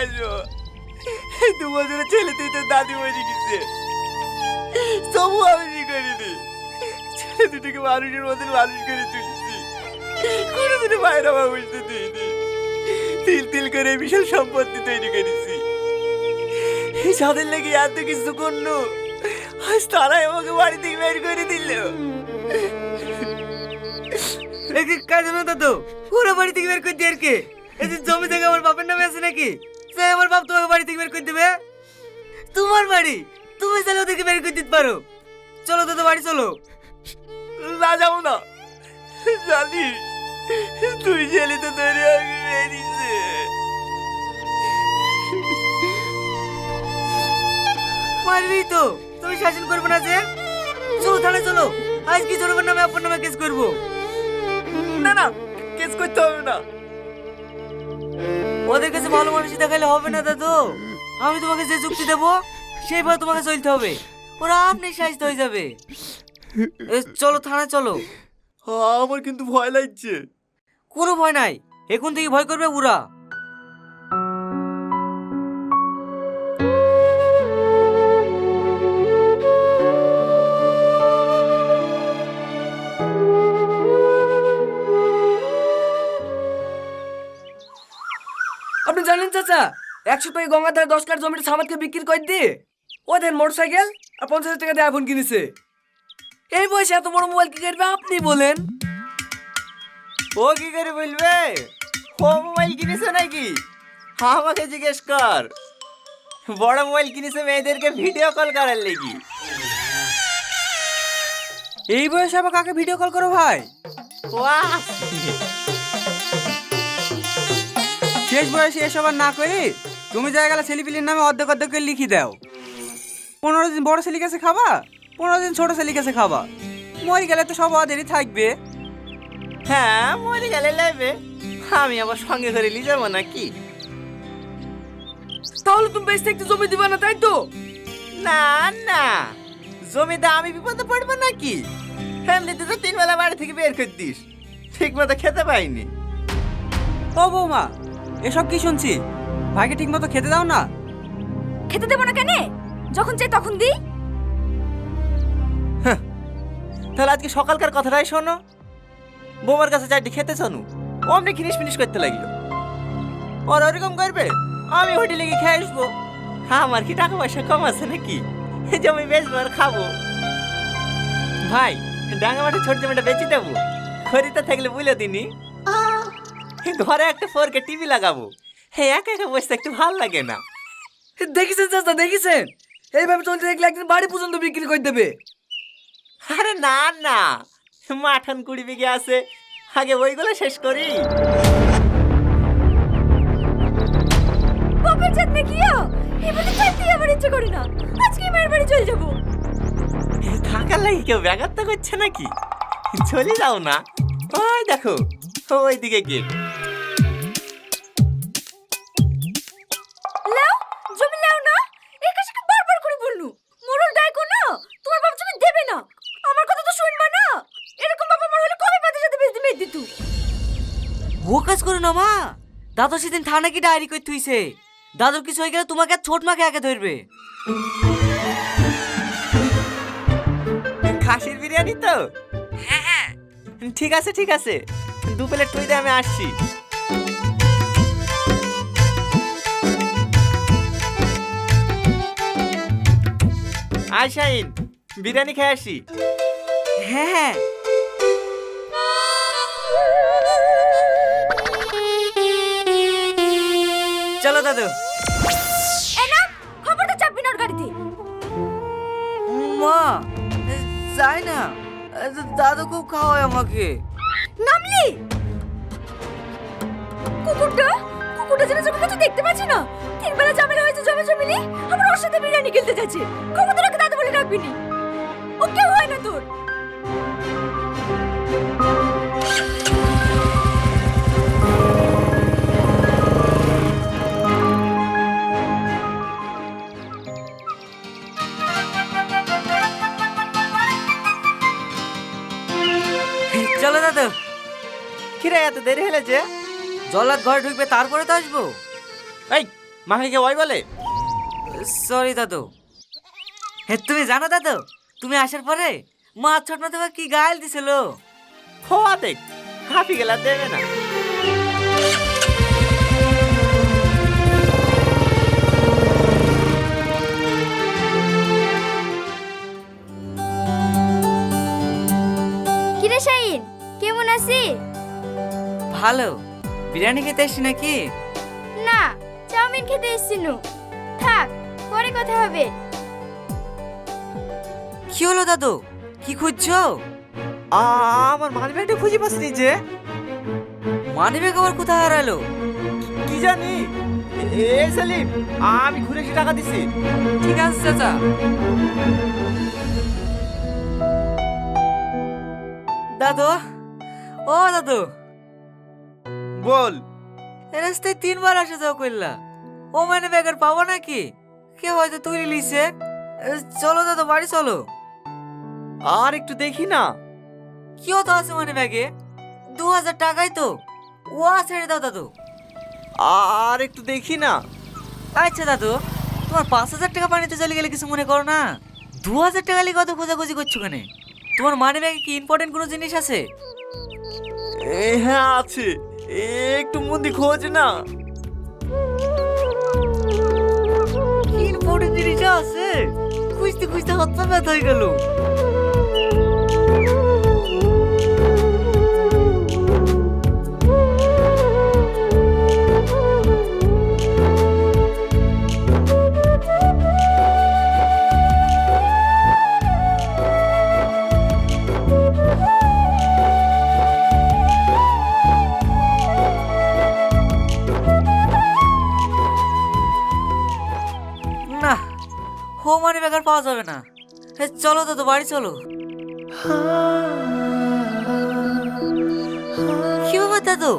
এই দু বছরের ছেলে তুই তোর দাদি মরে গেছে তবু আমি কি করিনি। ছেলে দুটোকে মানুষের মতন মানুষ করে তুলছি। কোনোদিনও বাইরে আমার বুঝতে দিইনি। তিল তিল করে বিশাল সম্পত্তি তৈরি করেছি। যাদের লেগে এত কিছু করল, আজ তারাই আমাকে বাড়ি থেকে বের করে দিল। কাজ না দাদু পুরো বাড়ি থেকে বের করে দিয়ে আর কে? এই যে জমি থেকে আমার বাপের নামে আছে নাকি? সে আমার বাপ তোমাকে বাড়ি থেকে বের করে দেবে? তোমার বাড়ি? তুমি চাইলে ওদেরকে বের করে দিতে পারো। চলো দাদু বাড়ি চলো। না যাব না। জানিস তুই ছেলে তো তৈরি বেরিয়েছে পারবি তো তুমি শাসন করবে না যে? চলো থানায় চলো আজ কি জনগণ নামে আপনার নামে কেস করব। না না কেস করতে হবে না। ওদের কাছে ভালো মানুষ দেখাইলে হবে না দাদু। আমি তোমাকে যে যুক্তি দেবো সেইভাবে তোমাকে চলতে হবে। ওরা আপনি সাহিত্য হয়ে যাবে। এ, চলো থানায় চলো। আমার কিন্তু ভয় লাগছে। কোনো ভয় নাই। এখন থেকে ভয় করবে ওরা। চাচা একশো টাকা গঙ্গার ধারে দশ কাঠ জমিটা সামাদকে বিক্রি করে দিয়ে ও দেন মোটর সাইকেল আর পঞ্চাশ টাকা দিয়ে আইফোন কিনেছে। এই বয়সে এত বড় মোবাইল কি করবে আপনি বলেন? ও কি করে বলবে? ও মোবাইল কিনেছে নাকি? আমাকে জিজ্ঞেস কর। বড় মোবাইল কিনেছে মেয়েদেরকে ভিডিও কল করার লেগি। এই বয়সে আবার কাকে ভিডিও কল করো ভাই? বাহ শেষ বয়সে এসব আর না করে তুমি জায়গা ছেলেপিলির নামে অর্ধেক অর্ধেক করে লিখি দাও। পনেরো দিন বড় ছেলে কাছে খাবা পনেরো দিন ছোট ছেলে কাছে খাবা। মরে গেলে তো সব ওদেরই থাকবে। হ্যাঁ মরে গেলে লাগবে। আমি আবার সঙ্গে করে নিয়ে যাব নাকি? তাহলে তুমি বেশ থাকতে জমি দিবে না তাই তো? না না। জমিতে আমি বিপদে পড়ব নাকি? এমনিতে তো তিন বেলা বাড়ি থেকে বের করে দিস। ঠিক মতো খেতে পাইনি। ও বৌমা এসব কি শুনছি? ভাইকে ঠিক মতো খেতে দাও না। খেতে দেবো না কেন? যখন চাই তখন দিই। তাহলে আজকে সকালকার কথাটাই শোনো। বৌমার কাছে চারটি খেতে শোনো। অমনি খিনিস ফিনিস করতে লাগল। ওর ওরকম করবে? আমি হোটেলে গিয়ে খেয়ে আসব। আমার কি টাকা পয়সা কম আছে নাকি? জমি বেচবো আর খাব। ভাই ডাঙ্গা মাঠে ছোট জমিটা বেচে দেবো। খরিদা থাকলে বুঝলে দিনি। ঘরে একটা ফোরকে টিভি লাগাবো। হ্যাঁ একা একা বসতে একটু ভালো লাগে না। দেখেছেন চাচা দেখেছেন? এইভাবে চলতে দেখলে একদিন বাড়ি পর্যন্ত বিক্রি করে দেবে। আরে না না। মাঠান কুড়ি বিঘে আছে। আগে ওইগুলো শেষ করি। বাপের চাঁদ নাকিও এবারে চাইতে আমার ইচ্ছে করি না। আজকে মায়ের বাড়ি চলে যাব। থাকার লাগে কেউ ব্যাঘাত করছে নাকি? চলে যাও না। ওই দেখো ওই দিকে গেট লাও জমি লাও না? এই বারবার করে বললু? মোরল ডাইকো না? তোমার বাপ জমি দেবে না। আমার কথা তো শুনবা না? এরকম বাবা হলে কবে বাদের সাথে বেঁচে মেয়ে দিতু? ও কাজ করো না মা। দাদু সেদিন থানা কি ডায়েরি করে থুইছে দাদুর কিছু হয়ে গেলে তোমাকে আর ছোট মাকে আগে ধরবে। খাসির বিরিয়ানি তো? হ্যাঁ হ্যাঁ। ঠিক আছে ঠিক আছে। দু প্লেট তুই দে আমি আসছি। আয় শাহিন বিরিয়ানি খেয়ে আসি। হ্যাঁ হ্যাঁ। চলো দাদু। এ খবরটা চাপবি না ওর গাড়িতে। মা যাই না দাদু খুব খাওয়ায় আমাকে। নামলি কুকুরটা? কুকুরটা যেন চোখে কিছু দেখতে পাচ্ছি না। তিন বেলা ঝামেলা হয়েছে জমে জমিলি আমার ওর সাথে বিরিয়ানি খেলতে যাচ্ছে। কবে তোর দাদু বলে ডাকবি নি। ও কেউ হয় না তোর। চলো দাদু। কিরে, এত দেরি হলে যে? জল্লাদ ঘরে ঢুকবে তারপরে তো আসব। এই মাকে কে ওই বলে। সরি দাদু। হে তুমি জানো দাদু তুমি আসার পরে মা ছোট তোমাকে কি গাইল দিছিল? খোয়া দেখ হাফি গেলা দেবে না। কিরে শাইন কেমন আছি ভালো। বিরিয়ানি খেতে এসছি নাকি? না চাউমিন খেতে এসছিনু থাক পরে কথা হবে। কি হলো দাদু? কি খুঁজছো? আমার মানি ব্যাগটা খুঁজে পাসনি যে। মানি ব্যাগ আবার কোথায় হারালো? কি জানি? এ সেলিম আমি ঘুরে এসে টাকা দিছি। ঠিক আছে চাচা। দাদু? ও দাদু। বল। রাস্তায় তিনবার আসা যাওয়া করলা ও মানে ব্যাগের পাবো নাকি? কে হয়তো তুলে লিছে। চলো দাদু বাড়ি চলো। আর একটু দেখি না। কি তো আছে মানে ব্যাগে? দু হাজার টাকাই তো। ও ছেড়ে দাও দাদু আর একটু দেখি না। আচ্ছা দাদু তোমার পাঁচ হাজার টাকা পানিতে চলে গেলে কিছু মনে করো না? দু হাজার টাকা লিখে কত খোঁজাখুঁজি করছ কেন? তোমার মানি ব্যাগে কি ইম্পর্টেন্ট কোনো জিনিস আছে? হ্যাঁ আছে। একটু মন্দি খোঁজ না। কি ইম্পর্টেন্ট জিনিস আছে। খুঁজতে খুঁজতে হাত পা ব্যথা হয়ে গেল। হো মানি ব্যাগ আর পাওয়া যাবে না। চলো দাদু, বাড়ি চলো। কি ব্যাপার দাদু?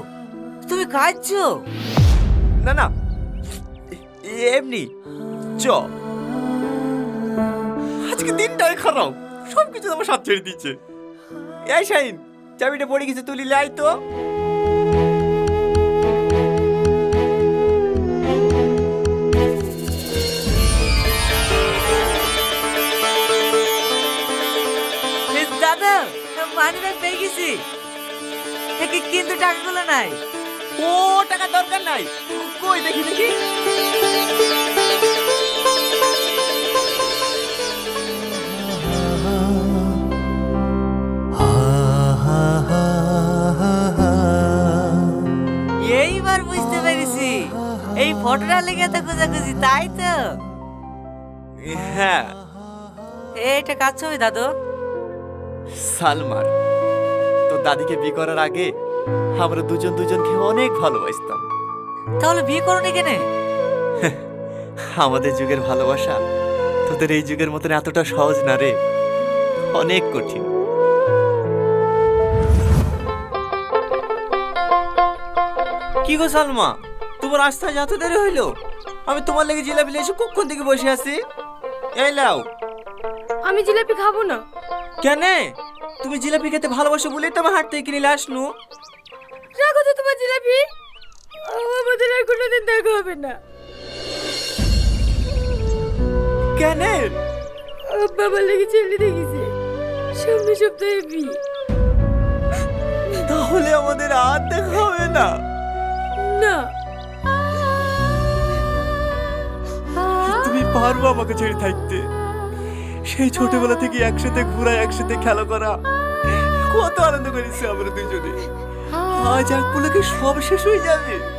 তুমি কাঁদছো না না। এমনি। চ। আজকে দিনটাই খারাপ। সব কিছু সাথ ছেড়ে দিচ্ছে। এই শাইন, চাবিটা পড়ে গেছে, তুলি, লাই তো। দরকার নাই। কই দেখি দেখি। এইবার বুঝতে পেরেছি। এই ফটোটা লেগে তো খোঁজাখুঁজি তাই তো। হ্যাঁ। এটা কাজ ছবি দাদু? সালমান তোর দাদিকে বিয়ে করার আগে আমরা দুজন দুজনকে অনেক ভালোবাসতাম। তাহলে বিয়ে করোনি কেনে? আমাদের যুগের ভালোবাসা তোদের এই যুগের মতন এতটা সহজ না রে। অনেক কঠিন। কি গো সালমা? তোমার আসতে আজ এত দেরি হইল? আমি তোমার লেগে জিলাপি এসে কখন থেকে বসে আছি? এই লাও আমি জিলাপি খাব না। কেন? তুমি জিলাপি খেতে ভালোবাসো বলে তো আমার হাট থেকে কিনে আসনু। রাখো তো তোমার জিলাপি। আমাদের আর কোনোদিন দেখা হবে না। কেন? বাবার লেগে ছেলে দেখেছে? সামনে সপ্তাহে বিয়ে। তাহলে আমাদের আর দেখা হবে না। না। তুমি পারব আমাকে ছেড়ে থাকতে। সেই ছোটবেলা থেকে একসাথে ঘোরা একসাথে খেলা করা। কত আনন্দ করেছি আমরা দুজনে। আজ এক পুলকে সব শেষ হয়ে যাবে।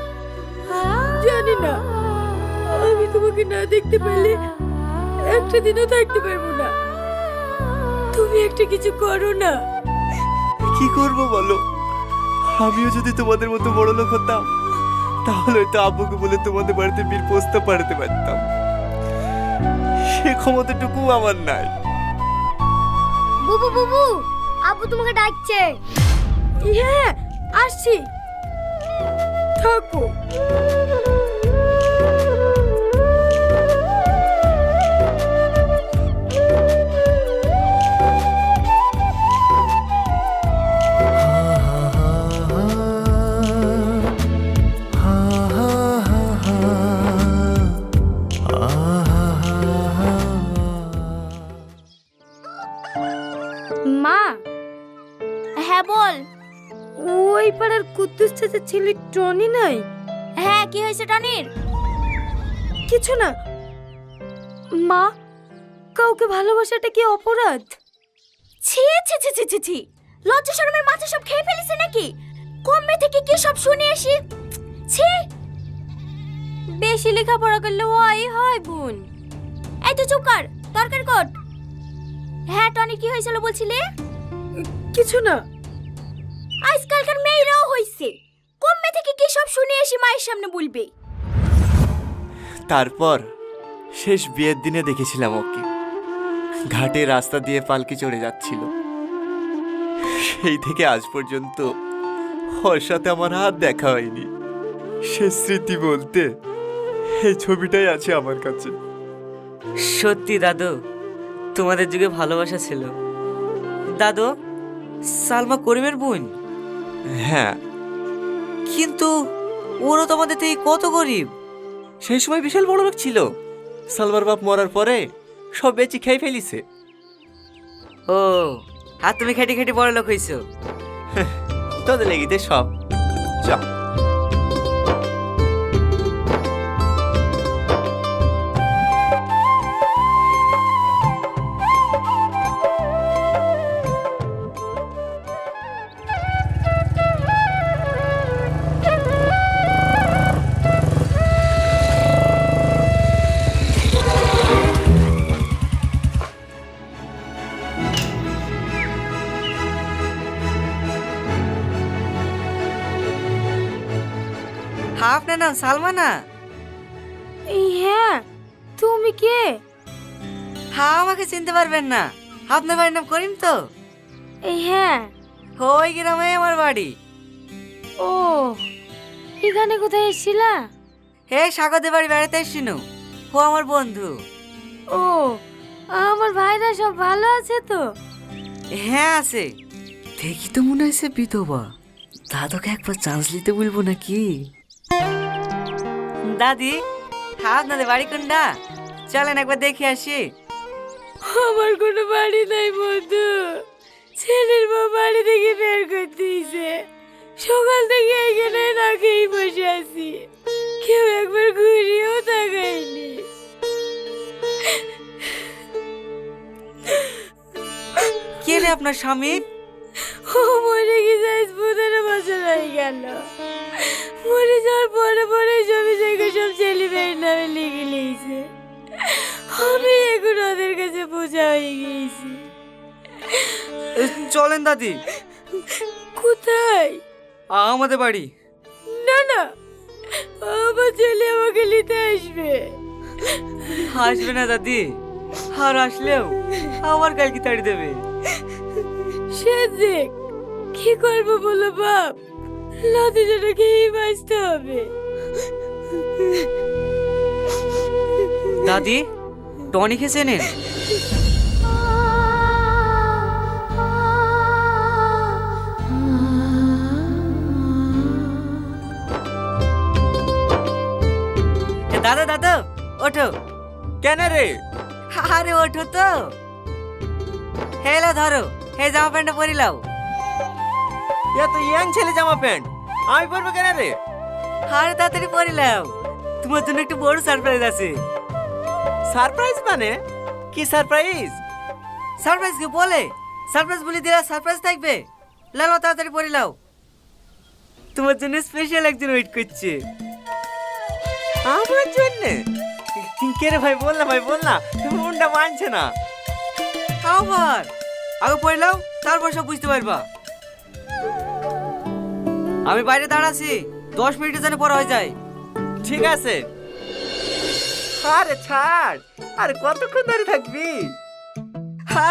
জানি না। আমি তোমাকে না দেখতে পেলে একটা দিনও থাকতে পারব না। তুমি একটা কিছু করো না। কি করব বলো? আমিও যদি তোমাদের মতো বড় লোক হতাম তাহলে তো আব্বুকে বলে তোমাদের বাড়িতে বীর প্রস্তাব পাঠাতে পারতাম। সে ক্ষমতাটুকু আমার নাই। বুবু বুবু আব্বু তোমাকে ডাকছে। হ্যাঁ আসছি। থাকো চাচার ছেলে টনি নাই? হ্যাঁ কি হয়েছে টনির? কিছু না। মা কাউকে ভালোবাসাটা কি অপরাধ? ছি ছি ছি ছি ছি ছি। লজ্জা শরমের মাথা সব খেয়ে ফেলেছে নাকি? কমবে থেকে কি সব শুনে আসি? ছি। বেশি লেখাপড়া করলে ওই হয় বোন। এই তো চুপ কর তরকারি কর। হ্যাঁ টনি কি হয়েছিল বলছিলে? কিছু না। আজকালকার মেয়েরাও হইছে। কমবে থেকে কি সব শুনে এসে মায়ের সামনে বলবে। তারপর শেষ বিয়ের দিনে দেখেছিলাম ওকে। ঘাটে রাস্তা দিয়ে পালকি চড়ে যাচ্ছিল। সেই থেকে আজ পর্যন্ত ওর সাথে আমার হাত দেখা হয়নি। সে স্মৃতি বলতে এই ছবিটাই আছে আমার কাছে। সত্যি দাদু তোমাদের যুগে ভালোবাসা ছিল। দাদু সালমা করিমের বোন? হ্যাঁ কিন্তু ওরও তোমাদের থেকে কত গরিব। সেই সময় বিশাল বড় লোক ছিল। সালমার বাপ মরার পরে সব বেচি খেয়ে ফেলিছে। ও আর তুমি খেটে খেটে বড় লোক হয়েছ তোদের লেগিতে সব। চ আপনার নাম সালমা না এই হ্যাঁ তুমি কে? হ্যাঁ আমাকে চিনতে পারবেন না। আপনার বাড়ির নাম করিম তো? এই হ্যাঁ। ওই গ্রামে আমার বাড়ি। ও এখানে কোথায় এসেছিলা? হে স্বাগতের বাড়ি বেড়াতে এসছিনু। ও আমার বন্ধু। ও আমার ভাইরা সব ভালো আছে তো? হ্যাঁ আছে। দেখি তো মনে হয়েছে বিধবা। দাদুকে একবার চান্স নিতে বলব নাকি? দাদি হ্যাঁ আপনাদের বাড়ি কোনটা? চলেন একবার দেখে আসি। আমার কোনো বাড়ি নাই বন্ধু। ছেলের বউ বাড়ি থেকে বের করে দিয়েছে সকাল থেকে এখানে না খেয়েই বসে আছি। কেউ একবার ঘুরিয়েও তাকায়নি। কে রে আপনার স্বামী? ও মরে গেছে আজ পনেরো বছর হয়ে গেল মরে যাওয়ার পরে পরে জমি জায়গা সব ছেলে মেয়ের নামে লিখে নিয়েছে। আমি এখন ওদের কাছে বোঝা হয়ে গিয়েছি। চলেন দাদি। কোথায়? আমাদের বাড়ি। না না আমার ছেলে আমাকে নিতে আসবে। আসবে না দাদি আর আসলেও আমার কালকে তাড়ি দেবে। সে দেখ কি করব বলো বাপ? লাতি যেন খেয়েই বাঁচতে হবে। দাদি টনি খেয়ে নেন দাদা দাদা ওঠো। কেন রে? আরে ওঠো তো। হেলা ধরো। হে জামা প্যান্টটা পরিলাও এত ইয়াং ছেলে জামা প্যান্ট। আমি পরবো কেন রে? আরে তাড়াতাড়ি পরিলাও তোমার জন্য একটু বড় সারপ্রাইজ আছে। সারপ্রাইজ মানে? কি সারপ্রাইজ সারপ্রাইজ কি? বলে। সারপ্রাইজ বলে দিলা সারপ্রাইজ থাকবে। লালো তাড়াতাড়ি পরিলাও তোমার জন্য স্পেশাল একজন ওয়েট করছে। আমার জন্য? কে রে ভাই বল না ভাই বল না মনটা মানছে না। আবার আগে পড়লাও তারপর সব বুঝতে পারবা। আমি বাইরে দাঁড়াছি দশ মিনিটের জন্য পর হয়ে যায়। ঠিক আছে। আরে ছাড় আরে কতক্ষণ ধরে থাকবি?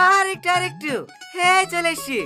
আর একটু আর একটু হ্যাঁ চলে এসছি।